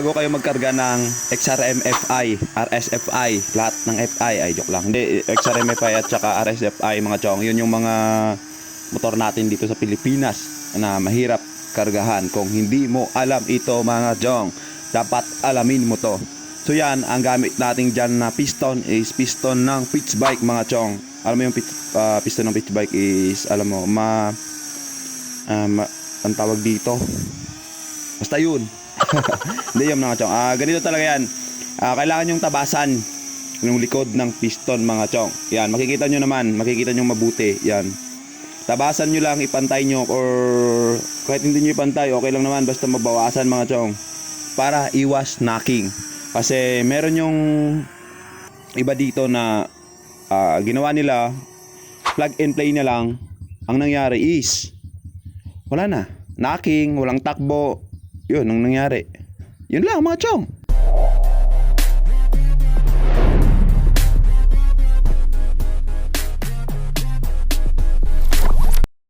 bago kayo magkarga ng XRMFI, RSFI, lahat ng FI, ay joke lang. Hindi, XRMFI at saka RSFI mga chong. Yun yung mga motor natin dito sa Pilipinas na mahirap kargahan. Kung hindi mo alam ito mga chong, dapat alamin mo to. So yan, ang gamit natin dyan na piston is piston ng pitch bike mga chong. Alam mo yung pit, ah, piston ng pitch bike is, alam mo, ma, ah, ma ang tawag dito. Basta yun. Hindi yun mga chong. Ah, ganito talaga yan. Ah, kailangan yung tabasan yung likod ng piston mga chong. Yan, makikita nyo naman, makikita nyo mabuti. Yan. Tabasan nyo lang, ipantay nyo or kahit hindi nyo ipantay, okay lang naman basta mabawasan mga chong para iwas knocking. Kasi meron yung iba dito na ah, ginawa nila plug and play na lang. Ang nangyari is wala na. Knocking, walang takbo. Yun ang nangyari. Yun lang mga chong.